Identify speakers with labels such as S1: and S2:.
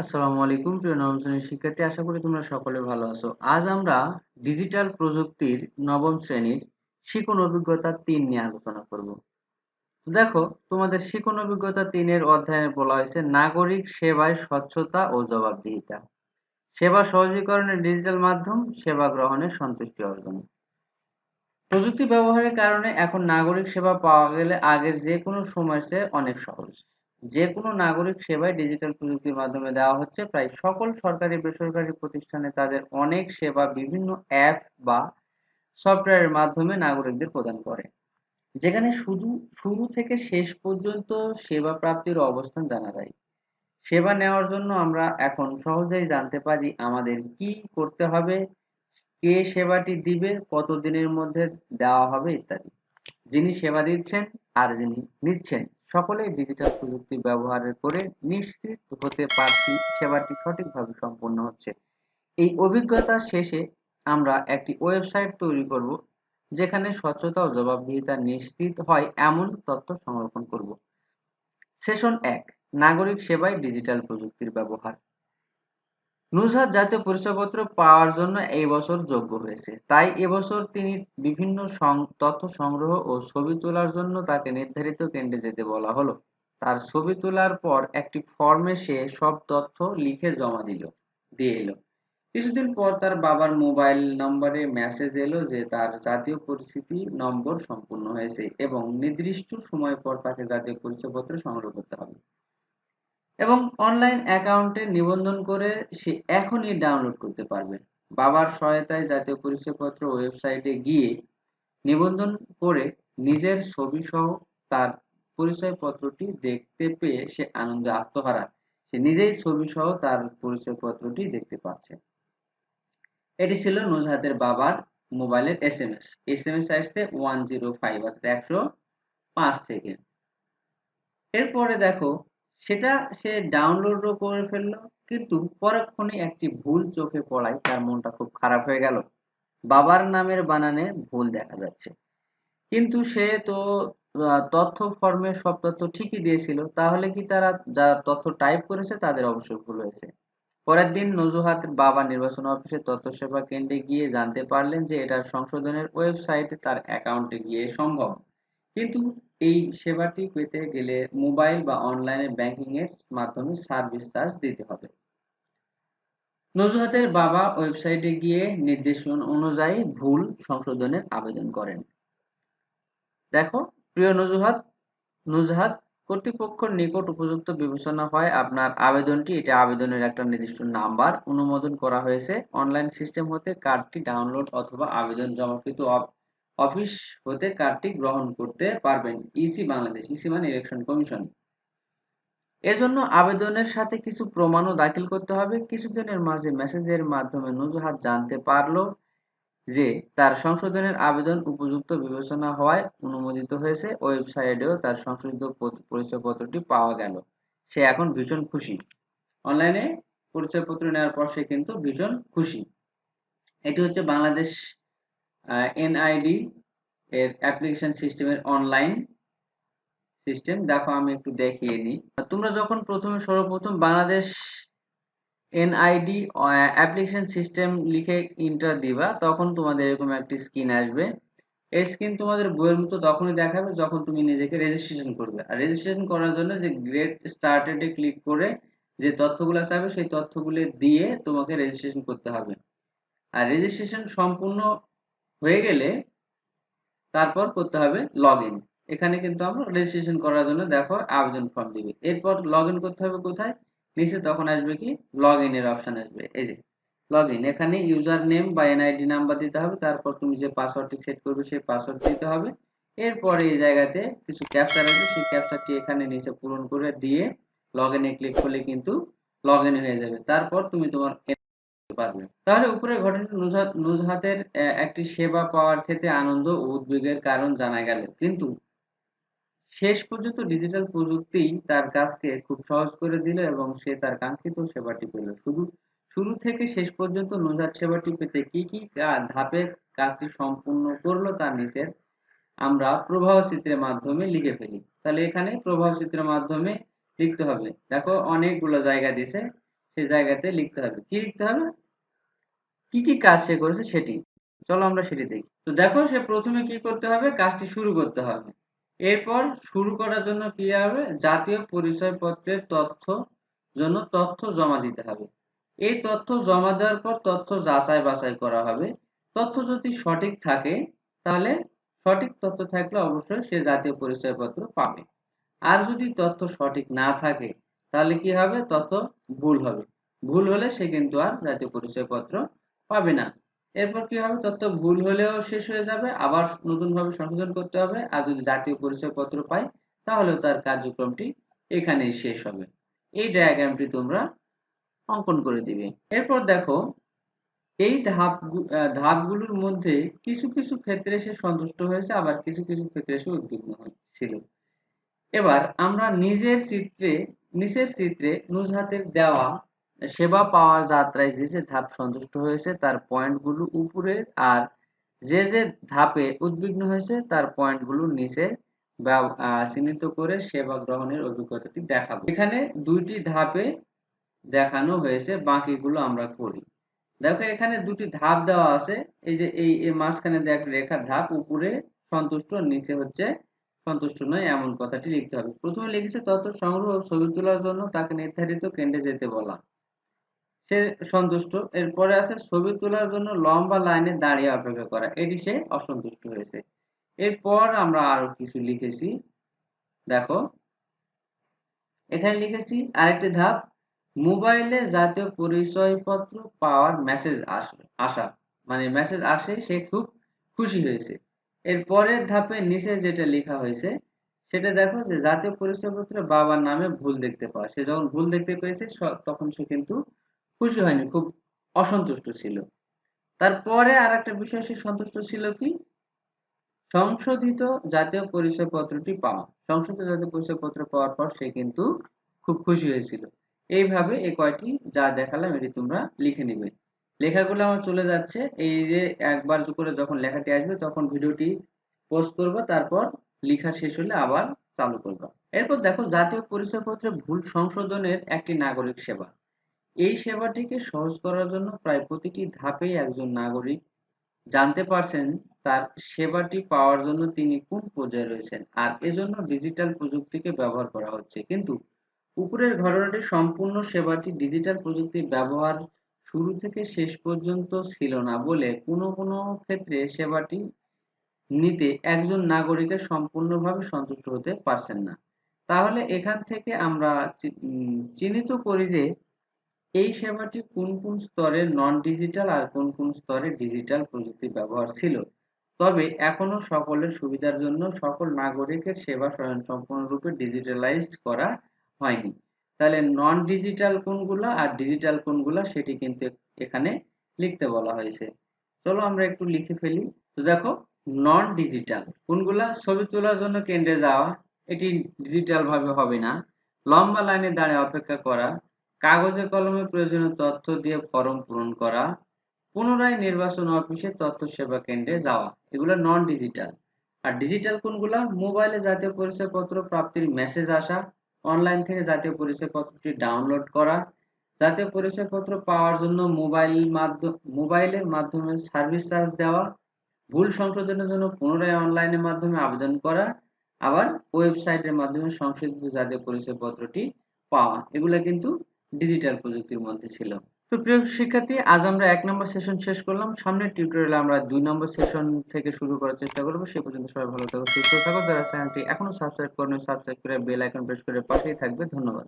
S1: আসসালামু আলাইকুম, প্রিয় নবম শ্রেণির শিক্ষার্থী। আশা করি তোমরা সকলে ভালো আছো। আজ আমরা ডিজিটাল প্রযুক্তির নবম শ্রেণির শিখন অভিজ্ঞতা তিন নিয়ে আলোচনা করব। দেখো, তোমাদের শিখন অভিজ্ঞতা তিনের অধ্যায়ে বলা হয়েছে, নাগরিক সেবায় স্বচ্ছতা ও জবাবদিহিতা। সেবা সহজীকরণের ডিজিটাল মাধ্যম, সেবা গ্রহণের সন্তুষ্টি অর্জন। প্রযুক্তি ব্যবহারের কারণে এখন নাগরিক সেবা পাওয়া গেলে আগের যে কোনো চেয়ে অনেক সহজ। যে কোনো নাগরিক সেবাই ডিজিটাল প্রযুক্তির মাধ্যমে দেওয়া হচ্ছে। প্রায় সকল সরকারি, বেসরকারি প্রতিষ্ঠানে তাদের অনেক সেবা বিভিন্ন অ্যাপ বা সফটওয়্যারের মাধ্যমে নাগরিকদের প্রদান করে। যেখানে শুধু, শুরু থেকে শেষ পর্যন্ত সেবা প্রাপ্তির অবস্থান জানা যায়। সেবা নেওয়ার জন্য আমরা এখন সহজেই জানতে পারি আমাদের কি করতে হবে, কে সেবাটি দিবে কত দিনের মধ্যে দেওয়া হবে ইত্যাদি। যিনি সেবা দিচ্ছেন আর যিনি নিচ্ছেন। সকলেই ডিজিটাল প্রযুক্তি ব্যবহার করে নিশ্চিত হতে পারছি সেবাটি সঠিকভাবে সম্পন্ন হচ্ছে। এই অভিজ্ঞতা শেষে আমরা একটি ওয়েবসাইট তৈরি করব, যেখানে স্বচ্ছতা ও জবাবদিহিতা নিশ্চিত হয় এমন তথ্য সংরক্ষণ করব। সেশন এক, নাগরিক সেবায় ডিজিটাল প্রযুক্তির ব্যবহার। নুজহাত জাতীয় পরিচয়পত্র পাওয়ার জন্য এই বছর যোগ্য হয়েছে। তাই এবছর তিনি বিভিন্ন তথ্য সংগ্রহ ও ছবি তোলার জন্য তাকে নির্ধারিত কেন্দ্রে যেতে বলা হলো। তার ছবি তোলার পর একটি ফর্মে সে সব তথ্য লিখে জমা দিল, দিয়ে এলো। কিছুদিন পর তার বাবার মোবাইল নম্বরে মেসেজ এলো যে তার জাতীয় পরিচিতি নম্বর সম্পূর্ণ হয়েছে এবং নির্দিষ্ট সময় পর তাকে জাতীয় পরিচয়পত্র সংগ্রহ করতে হবে। এবং অনলাইন অ্যাকাউন্টে নিবন্ধন করে সে এখনই ডাউনলোড করতে পারবে। বাবার সহায়তায় জাতীয় পরিচয়পত্র ওয়েবসাইটে গিয়ে নিবন্ধন করে নিজের ছবি সহ তার পরিচয়পত্রটি দেখতে পেয়ে সে আনন্দে আত্মহারা। সে নিজেই ছবি সহ তার পরিচয়পত্রটি দেখতে পাচ্ছে। এটি ছিল নুজহাতের বাবার মোবাইলের S M S S M S আসছে ওয়ান জিরো ফাইভ অর্থাৎ একশো পাঁচ থেকে। এরপরে দেখো সেটা সে ডাউনলোডও করে ফেলল, কিন্তু পরক্ষণে একটি ভুল চোখে পড়ায় তার মনটা খুব খারাপ হয়ে গেল। বাবার নামের বানানে ভুল দেখা যাচ্ছে। কিন্তু সে তো তথ্য ফর্মে সব তথ্য ঠিকই দিয়েছিল, তাহলে কি তারা যারা তথ্য টাইপ করেছে তাদের অবশ্যই ভুল হয়েছে? পরের দিন নজুহাতের বাবা নির্বাচন অফিসে তথ্য সেবা কেন্দ্রে গিয়ে জানতে পারলেন যে এটা সংশোধনের ওয়েবসাইটে তার অ্যাকাউন্টে গিয়ে সম্ভব। কিন্তু এই সেবাটি পেতে গেলে মোবাইল বা অনলাইনে ব্যাংকিং এর মাধ্যমে সার্ভিস চার্জ দিতে হবে। নজুহাতের বাবা ওয়েবসাইটে গিয়ে নির্দেশন অনুযায়ী ভুল সংশোধনের আবেদন করেন। দেখো, প্রিয় নজুহাত, নুজহাত, কর্তৃপক্ষের নিকট উপযুক্ত বিবেচনা হয় আপনার আবেদনটি। এটা আবেদনের একটা নির্দিষ্ট নাম্বার। অনুমোদন করা হয়েছে। অনলাইন সিস্টেম হতে কার্ডটি ডাউনলোড অথবা আবেদন জমাকৃত অফিস হতে কার্ডটি গ্রহণ করতে পারবেন ইসি বাংলাদেশ ইসি মানে ইলেকশন কমিশন এজন্য আবেদনের সাথে কিছু প্রমাণও দাখিল করতে হবে। কিছুদিনের মাঝে মেসেজের মাধ্যমে নুজহাত জানতে পারল যে তার সংশোধনের আবেদন উপযুক্ত বিবেচনা হওয়ায় অনুমোদিত হয়েছে। ওয়েবসাইটেও তার সংশোধিত পরিচয়পত্রটি পাওয়া গেল। সে এখন ভীষণ খুশি। অনলাইনে পরিচয়পত্র নেওয়ার পর সে কিন্তু ভীষণ খুশি। এটি হচ্ছে বাংলাদেশ এনআইডি এর অ্যাপ্লিকেশন সিস্টেমের অনলাইন সিস্টেম দেখো আমি একটু দেখিয়ে নিই তোমরা যখন প্রথমে সর্বপ্রথম বাংলাদেশ এনআইডি অ্যাপ্লিকেশন সিস্টেম লিখে ইন্টার দিবা, তখন তোমাদের এরকম একটি স্ক্রিন আসবে। এই স্ক্রিন তোমাদের বইয়ের মতো তখনই দেখাবে যখন তুমি নিজেকে রেজিস্ট্রেশন করবে। আর রেজিস্ট্রেশন করার জন্য যে গ্রেট স্টার্টেডে ক্লিক করে যে তথ্যগুলো চাইবে, সেই তথ্যগুলো দিয়ে তোমাকে রেজিস্ট্রেশন করতে হবে। আর রেজিস্ট্রেশন সম্পূর্ণ হয়ে গেলে তারপর করতে হবে লগ ইন এখানে কিন্তু আমরা রেজিস্ট্রেশন করার জন্য দেখো আবেদন ফর্ম দিবে। এরপর লগ ইন করতে হবে কোথায়? নিচে তখন আসবে কি? লগ এর অপশন আসবে। এই যে লগ ইন এখানে ইউজার নেম বা এনআইডি নাম্বার দিতে হবে। তারপর তুমি যে পাসওয়ার্ডটি সেট করবে সেই পাসওয়ার্ড দিতে হবে। এরপরে এই জায়গাতে কিছু ক্যাপচার আছে সেই ক্যাপচারটি এখানে নিচে পূরণ করে দিয়ে লগ এ ক্লিক করলে কিন্তু লগ ইন হয়ে যাবে। তারপর তুমি তোমার পারবে। তাহলে উপরে ঘটনা নুজহাতের একটি সেবা পাওয়ার ক্ষেত্রে আনন্দ ও উদ্বেগের কারণ জানা গেল। কিন্তু শেষ পর্যন্ত ডিজিটাল প্রযুক্তি তার কাজকে খুব সহজ করে দিল এবং সে তার কাঙ্ক্ষিত সেবাটি পেল। শুধু, শুরু থেকে শেষ পর্যন্ত নুজহাত সেবাটি পেতে কি কি ধাপে কাজটি সম্পূর্ণ করল তার নিচের আমরা প্রবাহ চিত্রের মাধ্যমে লিখে ফেলি। তাহলে এখানে প্রবাহ চিত্রের মাধ্যমে লিখতে হবে। দেখো অনেকগুলো জায়গা দিছে সেই জায়গাতে লিখতে হবে। কি লিখতে হবে? কি কি কাজ সে করেছে সেটি। চলো আমরা সেটি দেখি। তো দেখো, সে প্রথমে কি করতে হবে? কাজটি শুরু করতে হবে। এরপর শুরু করার জন্য কি হবে? জাতীয় পরিচয়পত্রের তথ্য জন্য তথ্য জমা দিতে হবে। এই তথ্য জমা দেওয়ার পর তথ্য যাচাই বাছাই করা হবে। তথ্য যদি সঠিক থাকে, তাহলে সঠিক তথ্য থাকলে অবশ্যই সে জাতীয় পরিচয়পত্র পাবে। আর যদি তথ্য সঠিক না থাকে, তাহলে কি হবে? তথ্য ভুল হবে। ভুল হলে সে কিন্তু আর জাতীয় পরিচয়পত্র পাবে না। এরপর কি হবে? তথ্য ভুল হলেও শেষ হয়ে যাবে। আবার নতুন ভাবে সংশোধন করতে হবে। আর যদি জাতীয় পরিচয়পত্র পাই, তাহলেও তার কার্যক্রমটি এখানেই শেষ হবে। এই ডায়াগ্রামটি তোমরা অঙ্কন করে দিবে। এরপর দেখো, এই ধাপ ধাপগুলোর মধ্যে কিছু কিছু ক্ষেত্রে সে সন্তুষ্ট হয়েছে, আবার কিছু কিছু ক্ষেত্রে সে উদ্বিগ্ন ছিল এবার আমরা নিজের চিত্রে নিচের চিত্রে নুজহাতের দেওয়া সেবা পাওয়ার যাত্রায় যে যে ধাপ সন্তুষ্ট হয়েছে, তার পয়েন্টগুলো উপরে আর যে যে ধাপে উদ্বিগ্ন হয়েছে, তার পয়েন্টগুলো নিচে চিহ্নিত করে সেবা গ্রহণের অভিজ্ঞতাটি দেখাবো। এখানে দুইটি ধাপে দেখানো হয়েছে, বাকিগুলো আমরা করি। দেখো এখানে দুটি ধাপ দেওয়া আছে, এই যে এই মাঝখানে দেখ, রেখা ধাপ, উপরে সন্তুষ্ট, নিচে হচ্ছে সন্তুষ্ট নয়, এমন কথাটি লিখতে হবে। প্রথমে লিখেছে, তথ্য সংগ্রহ ছবি তোলার জন্য তাকে নির্ধারিত কেন্দ্রে যেতে বলা। সে সন্তুষ্ট। এরপরে আছে, ছবি তোলার জন্য লম্বা লাইনে দাঁড়িয়ে অপেক্ষা করা। এটি সে অসন্তুষ্ট হয়েছে। এরপর আমরা আরও কিছু লিখেছি। দেখো, এখানে লিখেছি, আরেকটি ধাপ, মোবাইলে জাতীয় পরিচয়পত্র পাওয়ার মেসেজ আসা মানে মেসেজ আসে, সে খুব খুশি হয়েছে। এর পরের ধাপে নিচে যেটা লেখা হয়েছে, সেটা দেখো যে জাতীয় পরিচয়পত্রে বাবার নামে ভুল দেখতে পাওয়া। সে যখন ভুল দেখতে পেয়েছে তখন সে কিন্তু খুশি হয়নি, খুব অসন্তুষ্ট ছিল। তারপরে আর একটা বিষয়, সে সন্তুষ্ট ছিল কি? সংশোধিত জাতীয় পরিচয়পত্রটি পাওয়া। সংশোধিত জাতীয় পরিচয়পত্র পাওয়ার পর সে কিন্তু খুব খুশি হয়েছিল। এইভাবে এই কয়টি যা দেখালাম, এটি তোমরা লিখে নিবে। লেখাগুলো আমার চলে যাচ্ছে। এই যে একবার করে যখন লেখাটি আসবে, তখন ভিডিওটি পোস্ট করব, তারপর লেখা শেষ হলে আবার চালু করব। এরপর দেখো, জাতীয় পরিচয় পরিচয়পত্রে ভুল সংশোধনের একটি নাগরিক সেবা। এই সেবাটিকে সহজ করার জন্য প্রায় প্রতিটি ধাপেই একজন নাগরিক জানতে পারছেন তার সেবাটি পাওয়ার জন্য তিনি কোন পর্যায়ে রয়েছেন আর এজন্য ডিজিটাল প্রযুক্তিকে ব্যবহার করা হচ্ছে। কিন্তু উপরের ঘটনাটি সম্পূর্ণ সেবাটি ডিজিটাল প্রযুক্তির ব্যবহার শুরু থেকে শেষ পর্যন্ত ছিল না বলে কোনো কোনো ক্ষেত্রে সেবাটি নিতে একজন নাগরিকের সম্পূর্ণভাবে সন্তুষ্ট হতে পারছেন না। তাহলে এখান থেকে আমরা চিহ্নিত করি যে এই সেবাটি কোন কোন স্তরে নন ডিজিটাল আর কোন কোন স্তরে ডিজিটাল প্রযুক্তি ব্যবহার ছিল? তবে এখনও সকলের সুবিধার জন্য সকল নাগরিকের সেবা স্বয়ংসম্পূর্ণরূপে ডিজিটালাইজড করা হয়নি। তাহলে নন ডিজিটাল কোনগুলা আর ডিজিটাল কোনগুলা সেটি কিন্তু এখানে লিখতে বলা হয়েছে। চলো আমরা একটু লিখে ফেলি। তো দেখো নন ডিজিটাল কোনগুলা? ছবি তোলার জন্য কেন্দ্রে যাওয়া, এটি ডিজিটাল ভাবে হবে না। লম্বা লাইনে দাঁড়িয়ে অপেক্ষা করা কাগজে কলমে প্রয়োজনীয় তথ্য দিয়ে ফর্ম পূরণ করা, পুনরায় নির্বাচন অফিসে তথ্য সেবা কেন্দ্রে যাওয়া, এগুলো নন ডিজিটাল আর ডিজিটাল কোনগুলা? মোবাইলে জাতীয় পরিচয়পত্র, প্রাপ্তির মেসেজ আসা অনলাইন থেকে জাতীয় পরিচয়পত্রটি ডাউনলোড করা। জাতীয় পরিচয়পত্র পাওয়ার জন্য মোবাইল মাধ্যম, মোবাইলের মাধ্যমে সার্ভিস চার্জ দেওয়া, ভুল সংশোধনের জন্য পুনরায় অনলাইনের মাধ্যমে আবেদন করা, আবার ওয়েবসাইটের মাধ্যমে সংশোধিত জাতীয় পরিচয়পত্রটি পাওয়া। এগুলো কিন্তু ডিজিটাল প্রযুক্তির মধ্যে ছিল। তো প্রিয় শিক্ষার্থী, আজ আমরা এক নম্বর সেশন শেষ করলাম। সামনের টিউটোরিয়ালে আমরা দুই নম্বর সেশন থেকে শুরু করার চেষ্টা করব। সে পর্যন্ত সবাই ভালো থাকো, সুস্থ থাকো। যারা চ্যানেলটি এখনও সাবস্ক্রাইব করেন সাবস্ক্রাইব করে বেল আইকন প্রেস করে পাশেই থাকবে। ধন্যবাদ।